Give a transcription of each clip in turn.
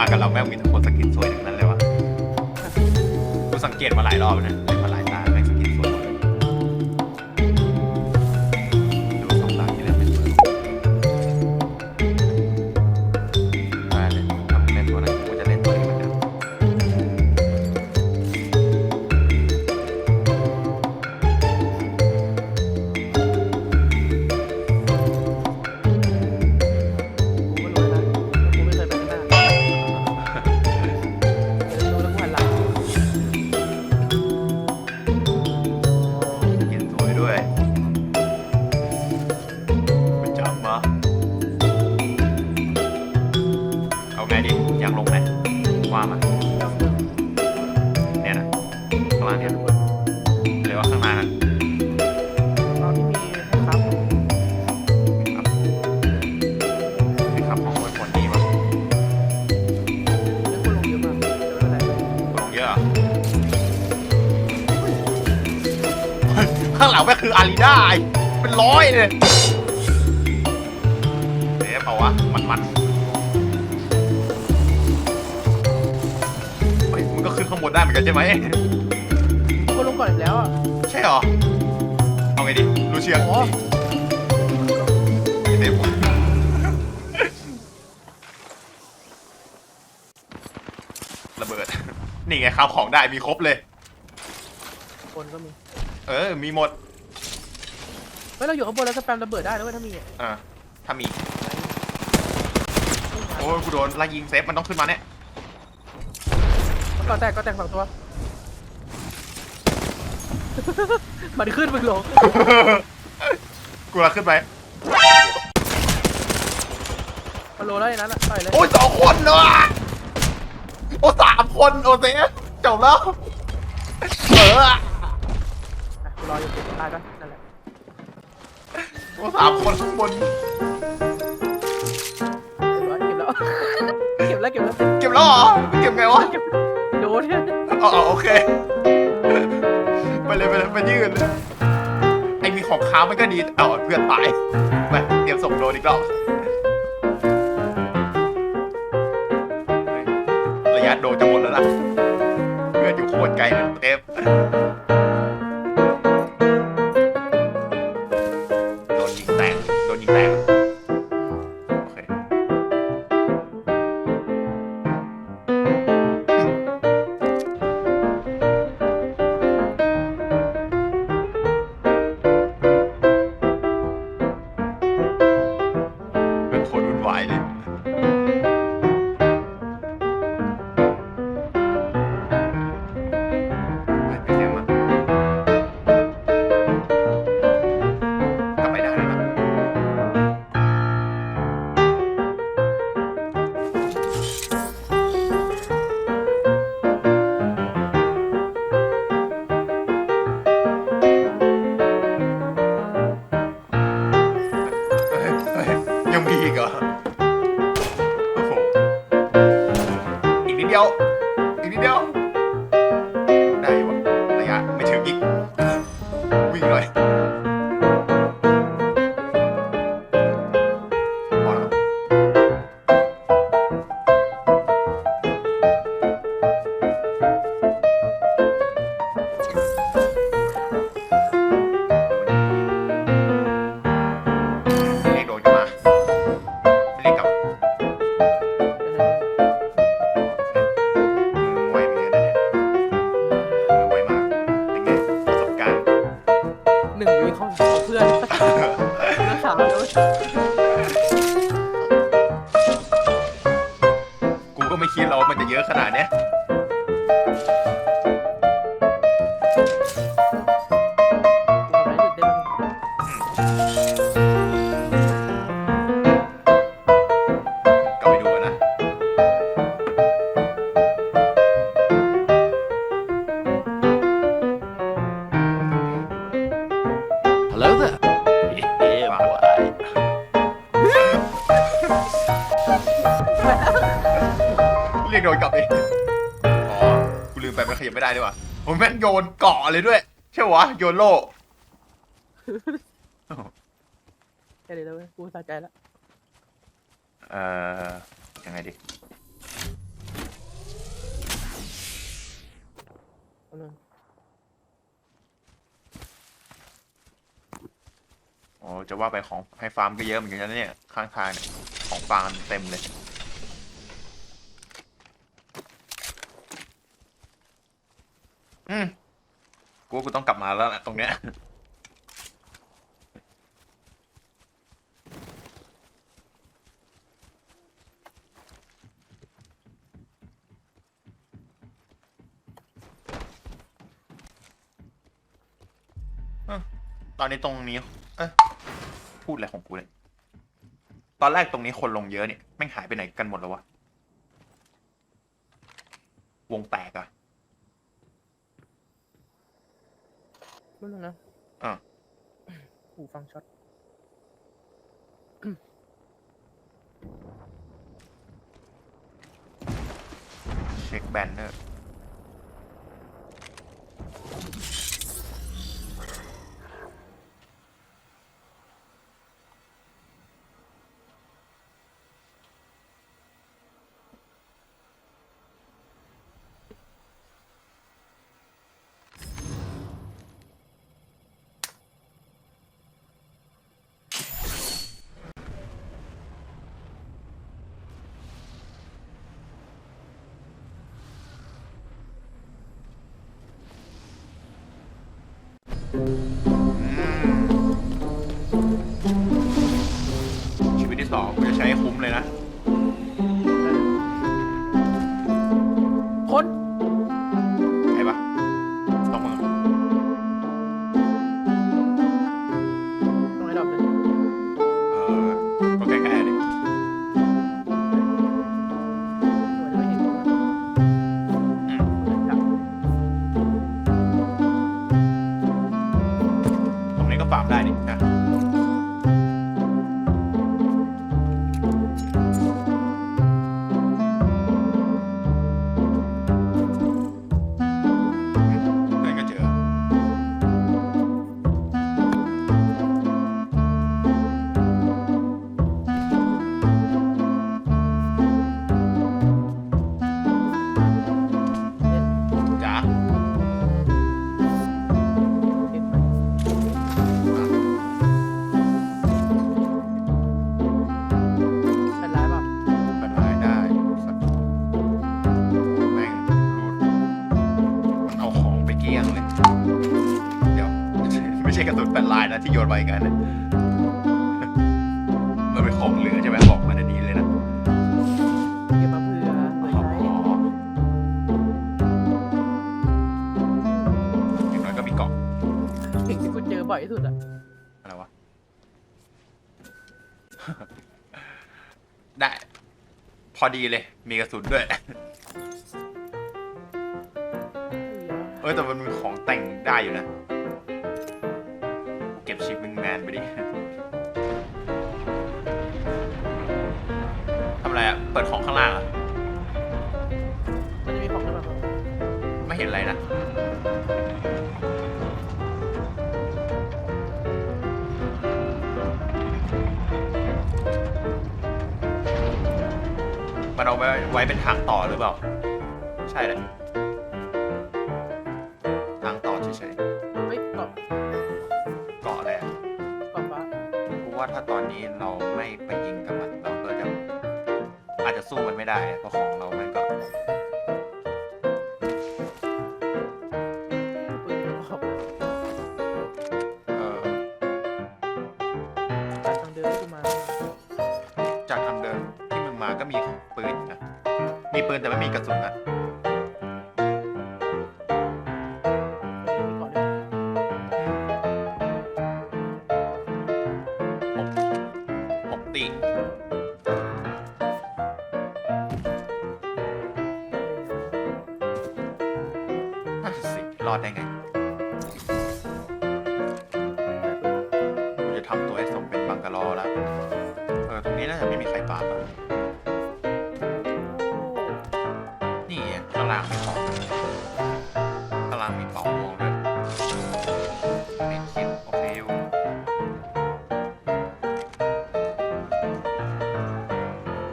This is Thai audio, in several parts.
มากับเราแม่งมีแต่คนสกินสวยทั้งนั้นเลยวะกูสังเกตมาหลายรอบแล้วนะ กันใช่ไหมคนลงก่อนอีกแล้วอะใช่เหรอ เอาไงดีลูเชียนโอ้เต็มระเบิด นี่ไงครับของได้มีครบเลย คนก็มี เออ มีหมดเฮ้ยเราอยู่ข้างบนแล้วสแปมระเบิดได้นะเว้ยถ้ามีอะเออถ้ามี โอ้ยกูโดนไล่ยิงเซฟมันต้องขึ้นมาเนี่ย ก่อนแตกก่อนแตกสองตัว มันขึ้นมึงลงกูละขึ้นไป มันโลแล้วไอ้นั้นอะต่อยเลยโอ้ยสองคนเนอะโอ้สามคนโอเซฟจบแล้วเอออะกูรออยู่ตายปะนั่นแหละโอ้สามคนข้างบนเรียบร้อยเก็บแล้วเก็บแล้วเก็บแล้วเก็บแล้วเหรอเก็บไงวะ เก็บ โดนเอ๋อโอเค ไปเลยไปเลยไปยืนไอมีของค้างมันก็ดีเอาเพื่อนตายไปเตรียมส่งโดนอีกรอบระยะโดนจะหมดแล้วนะเพื่อนอยู่โคตรไกลเลย Hello there. เรียกโดนกลับเองอ๋อ กูลืมไปมันขยับไม่ได้ด้วยวะผมแม่งโยนเกาะเลยด้วย ใช่วะ โยนโล่แค่นี้แล้วเว้ยกูสะใจแล้วเอ่อ ยังไงดิอาหนึ่ง โอ๋อจะว่าไปของให้ฟาร์มก็เยอะเหมือนกันนะเนี่ยข้างทางเนี่ยของฟาร์มเต็มเลยอืมกูกูต้องกลับมาแล้วแหละตรงเนี้ยตอนนี้ตรงนี้ พูดอะไรของกูเนี่ย ตอนแรกตรงนี้คนลงเยอะเนี่ยแม่งหายไปไหนกันหมดแล้ววะ วงแตกอะแป๊บนึงนะอะหูฟังช็อตเช็คแบนเนอร์ ชี นะที่โยนไปกันนะมันเป็นของเหลือใช่ไหมบอกมาดีๆเลยนะเก็บมาเผื่อเผื่ออ๋ใช้ออย่างน้อยก็มีเกาะสิ่งที่กูเจอบ่อยที่สุดอะอะไรวะ ได้ พอดีเลย มีกระสุนด้วย เออแต่มันมีของแต่งได้อยู่นะ เปิดของข้างล่างอะมันจะมีของด้วยแบบไม่เห็นอะไรนะ มันเอาไว้ไว้เป็นทางต่อหรือเปล่า ใช่แหละทางต่อเฉยเฮ้ยเกาะๆเกาะอะไรอะเกาะฟ้า กูว่าถ้าตอนนี้เราไม่ไปยิงกับ สู้มันไม่ได้เพราะของเรามันก็ปืนขอบเออจากทางเดินที่กูมาจากทางเดินที่มึงมาก็มีปืนนะมีปืนแต่ไม่มีกระสุนนะ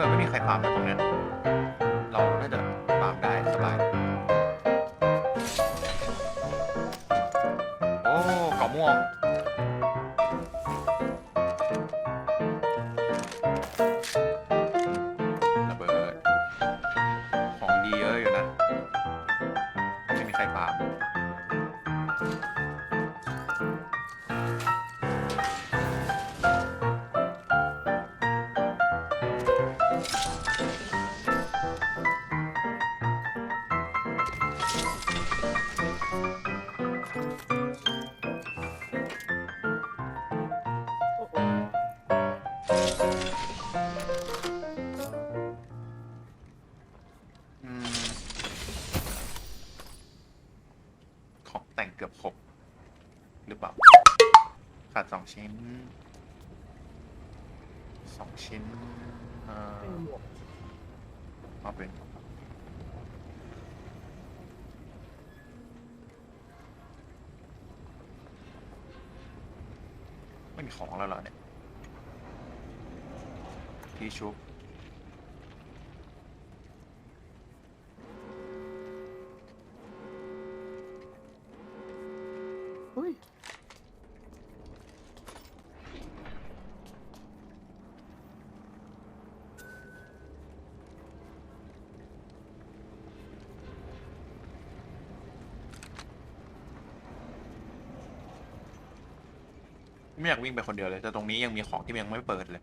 ออไม่มีใครปาล์มนะตรงนั้น อืมของแต่งเกือบครบหรือเปล่าขาดสองชิ้นสองชิ้นเอ่อไม่มีหมวกเอาเป็นไม่มีของแล้วเหรอเนี่ย ที่ชุบ อุ้ย ไม่อยากวิ่งไปคนเดียวเลย แต่ตรงนี้ยังมีของที่ยังไม่เปิดเลย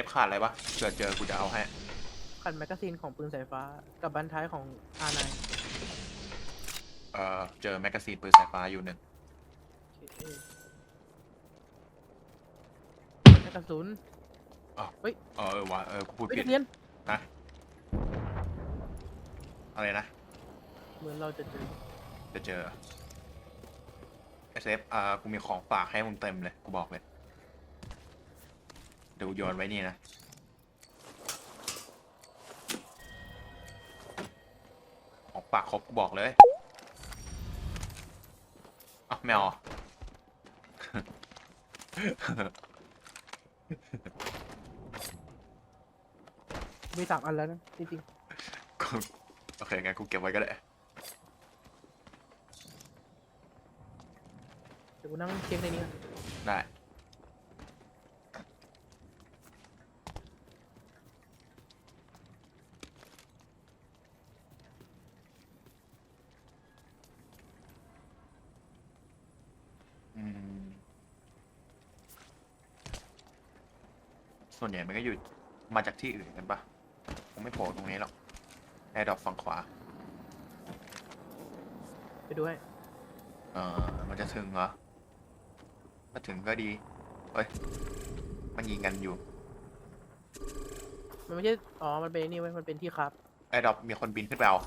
เทปขาดอะไรปะเกิดเจอกูจะเอาให้ขันแมกกาซีนของปืนสายฟ้า กับบันท้ายของอาร์ไนเอ่อเจอแมกกาซีนปืนสายฟ้าอยู่หนึ่งแมกกาซูนเออเออว่ะเออกูพูดเฮ้ยผิดนักเรียนนะอะไรนะ เหมือนเราจะเจอจะเจอเอสเอฟอ่ากูมีของฝากให้มึงเต็มเลย กูบอกเลยเดี๋ยวกูโยนไว้นี่นะของฝากครบกูบอกเลยอะไม่เอาอะมีสามอันแล้วนะ จริงกูโอเคงั้นกูเก็บไว้ก็ได้ ๆเดี๋ยวกูนั่งเช็คในนี้ก่อนได้ ส่วนใหญ่มันก็อยู่มาจากที่อื่นกันปะคงไม่โผล่ตรงนี้หรอกแอร์ดรอปฝั่งขวา ไปดูให้เออมันจะถึงเหรอ ถ้าถึงก็ดี เฮ้ย มันยิงกันอยู่มันไม่ใช่อ๋อมันเป็นไอ้นี่ไว้ยมันเป็นที่ครับไอ้ดอกมีคนบินขึ้นไปเอา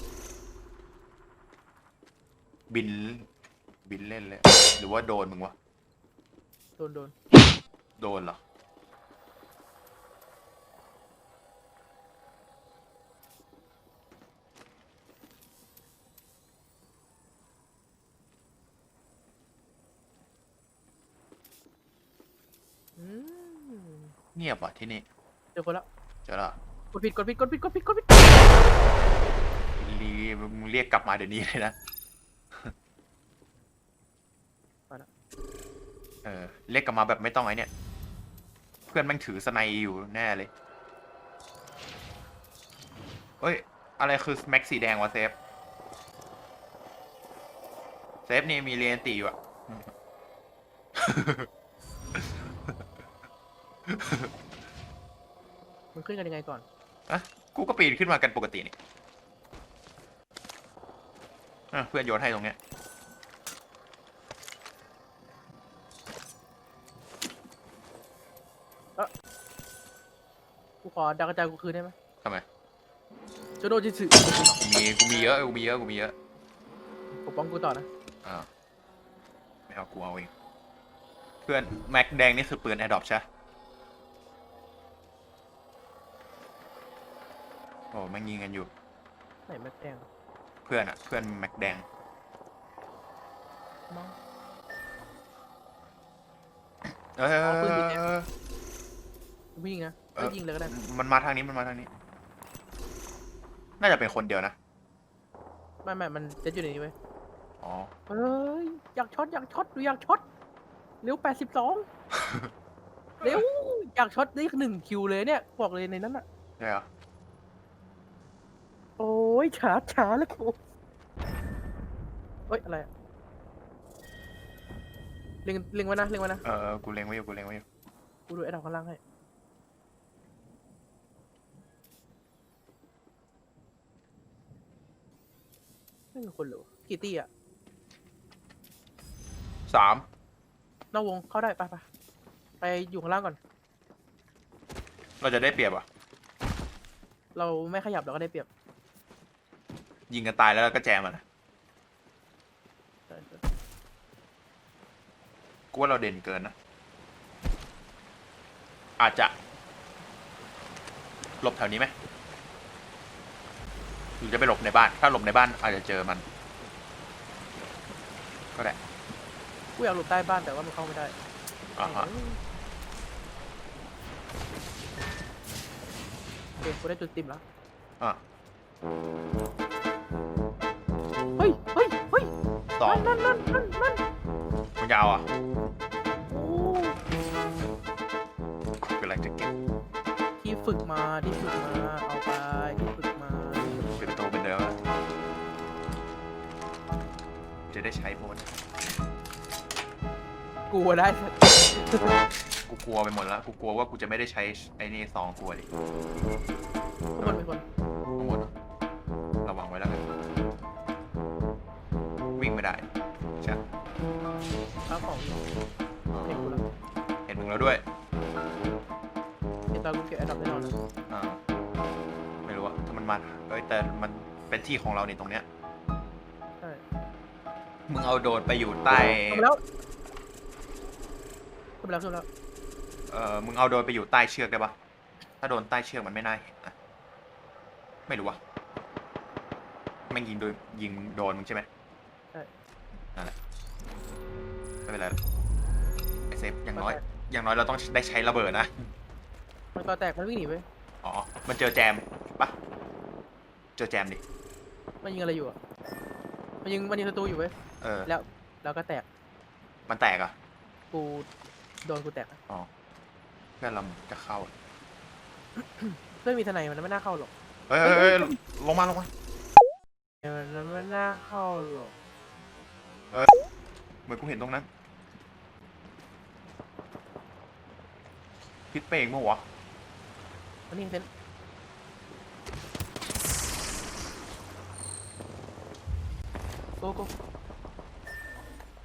บิน บินเล่นเลย หรือว่าโดนมึงวะ โดนโดน โดนเหรออื งียบว่ะที่นี่เจอคนละเจอละกดผิดกดผิดกดผิดกดผิดกดผิดรีมึงเรียกกลับมาเดี๋ยวนี้เลยนะเออเรียกกลับมาแบบไม่ต้องไอ้เนี่ย เพื่อนแม่งถือสไนอยู่แน่เลยเฮ้ย อะไรคือแม็กสีแดงวะเซฟ เซฟนี่มีเรียนตีอยู่อะ มันขึ้นกันยังไงก่อนอะกูก็ปีนขึ้นมากันปกตินี่อะเพื่อนโยนให้ตรงเนี้ย กูขอดาวกระจายกูคืนได้ไหมทำไม โจโดจิสึกูมีกูมีเยอะกูมีเยอะกูมีเยอะปกป้องกูต่อนะ อ่าไม่เอากูเอาเอง เพื่อนแม็กแดงนี่คือปืนแอดดอปใช่ โอ้แม่งยิงกันอยู่ ไหนแม็กแดงเพื่อนอะเพื่อนแม็กแดง มั้ง เออเอาปืนผิดเนี่ยกูไม่ยิงนะเออไม่ยิงเลยก็ได้มันมาทางนี้มันมาทางนี้ น่าจะเป็นคนเดียวนะ ไม่ไม่มันเซ็ตอยู่ในนี้เว้ยอ๋อเฮ้ยอยากช็อตอยากช็อตดูอยากช็อตเร็วแปดสิบสองเร็วอยากช็อตได้หนึ่งคิวเลยเนี่ยบอกเลยในนั้นอะใช่เหรอโอ้ ยช้าช้าแล้วกูเฮ้ย อะไรอะเล็งเล็งไว้นะเล็งไว้นะ เออเออกูเล็งไว้อยู่ กูเล็งไว้อยู่ กูดูไอ้ดอกข้างล่างให้ไม่มีคนเหรอกี่ตี้อะสาม นอกวงเข้าได้ไปไปไปอยู่ข้างล่างก่อน เราจะได้เปรียบอะ เราไม่ขยับเราก็ได้เปรียบ ยิงกันตายแล้วเราก็แจมมันอะใช่ใช่กูว่าเราเด่นเกินนะ อาจจะ หลบแถวนี้ไหมหรือจะไปหลบในบ้าน ถ้าหลบในบ้านอาจจะเจอมัน ก็ได้กูอยากหลบใต้บ้านแต่ว่ามันเข้าไม่ได้อ่าฮะโอเคกูได้จุดติมแล้วอะ เฮ้ยเฮ้ยเฮ้ยสองนั่นนั่นนั่นนั่นมันจะเอาอะโอ้กูกำลังจะเก็บที่ฝึกมาที่ฝึกมาเอาไปที่ฝึกมาเป็นโตเป็นเดิมแล้วจะได้ใช้โพสกูอะได้กูกลัวไปหมดแล้ว กูกลัวว่ากูจะไม่ได้ใช้ไอ้นี่ซองกลัวดิ ทุกคนเป็นคน แล้วด้วยเห็นตอนกูเก็บแอดดับแน่นอนนะอ่าไม่รู้อะถ้ามันมาเอ้ยแต่มันเป็นที่ของเรานี่ตรงเนี้ย ใช่มึงเอาโดรนไปอยู่ใต้ทำแล้วทำแล้วทำแล้วเอ่อมึงเอาโดรนไปอยู่ใต้เชือกได้ปะถ้าโดนใต้เชือกมันไม่น่าเห็นนะไม่รู้อะแม่งยิงโดยยิงโดนมึงใช่ไหมใช่ นั่นแหละ ไม่เป็นไรหรอกไอเซฟอย่างน้อย อย่างน้อยเราต้องได้ใช้ระเบิดนะ มันก็แตกมันวิ่งหนีไปอ๋อ มันเจอแจมปะเจอแจมดิ มันยิงอะไรอยู่อะมันยิงมันยิงศัตรูอยู่เว้ยเออ แล้วแล้วก็แตกมันแตกอะกูโดนกูแตกอะอ๋อเพื่อนเราจะเข้า เพื่อนมีทนายมันไม่น่าเข้าหรอกเฮ้ยเฮ้ยเฮ้ยลงมาลงมา มันไม่น่าเข้าหรอกเหมือนกูเห็นตรงนั้น พิษเปงมั้งวะมันนี่เซนโกโก้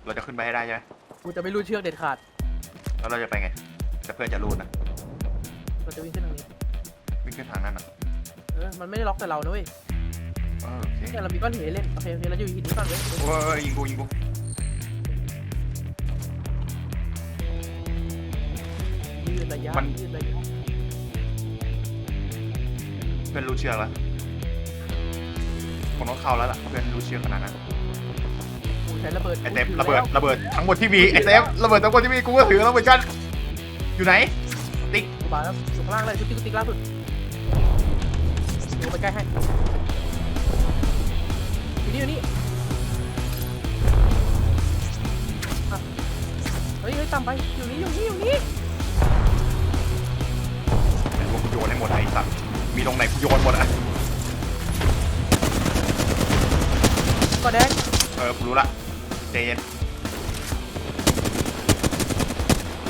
เราจะขึ้นไปให้ได้ใช่ไหมกูจะไม่รู้เชือกเด็ดขาด แล้วเราจะไปไงแต่เพื่อนจะรูดนะเราจะวิ่งขึ้นทางนี้ วิ่งขึ้นทางนั้นนะเออ มันไม่ได้ล็อกแต่เรานะเว้ยเออโอเคแต่เรามีก้อนหินให้เล่น โอเคโอเคเราอยู่หินนี้ก่อนเว้ย โอ้ยยิงกูยิงกู ดระยะยืดระยะเพื่อนรู้เชือกแล้วผมต้องเข้าแล้วล่ะเพื่อนรู้เชือกขนาดนั้นกูใช้ระเบิดไอเซฟกูถือระเบิดแล้วระเบิดทั้งหมดที่มีไอเซฟระเบิดทั้งหมดที่มีกูก็ถือแล้วเหมือนกันอยู่ไหนติ๊กกูบาแล้วอยู่ข้างล่างเลยชุดที่กูติ๊กล่าสุดกูไปใกล้ให้อยู่นี่อยู่นี่อะเฮ้ยเฮ้ยต่ำไปอยู่นี่อยู่นี่อยู่นี่แต่ว่ากูโยนให้หมดไอ้สัตว์มีตรงไหนกูโยนหมดอะก็แดงเออกูรู้ละใจเย็น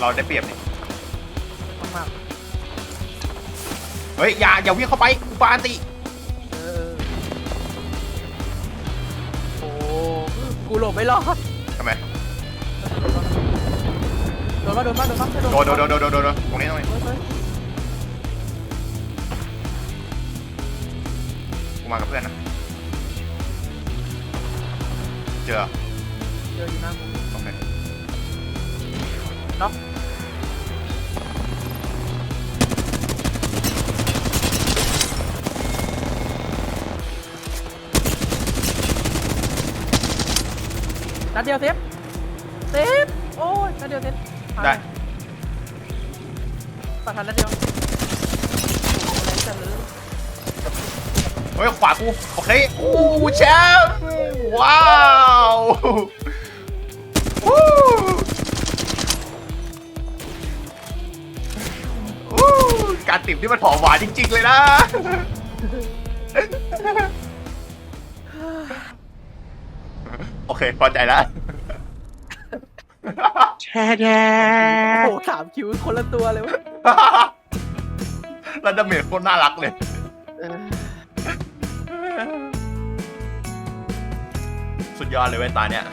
เราได้เปรียบนี่มากเฮ้ยอย่าอย่าวิ่งเข้าไปกูปาอันติๆเออโอ้กูหลบไม่รอดทำไมโดนมาโดนมาโดนมาโดนโดนโดนโดนโดนโดนโดนโดนตรงนี้ตรงนี้เฮ้ยเฮ้ย มากับเพื่อนนะ เจอเจออยู่หน้ามึงโอเคน็อกนัดเดียวเซฟเซฟโอ้ยนัดเดียวเซฟได้ ปัดทันนัดเดียว เฮ้ยขวากูโอเคโอ้แชมป์ว้าวการติ่มที่มันหอมหวานจริง ๆ เลยนะ โอเค พอใจแล้วแชแช่โอ้สามคิวคนละตัวเลยวะ แล้วดาเมจโคนน่ารักเลย สุดยอดเลยเว้ยตาเนี่ย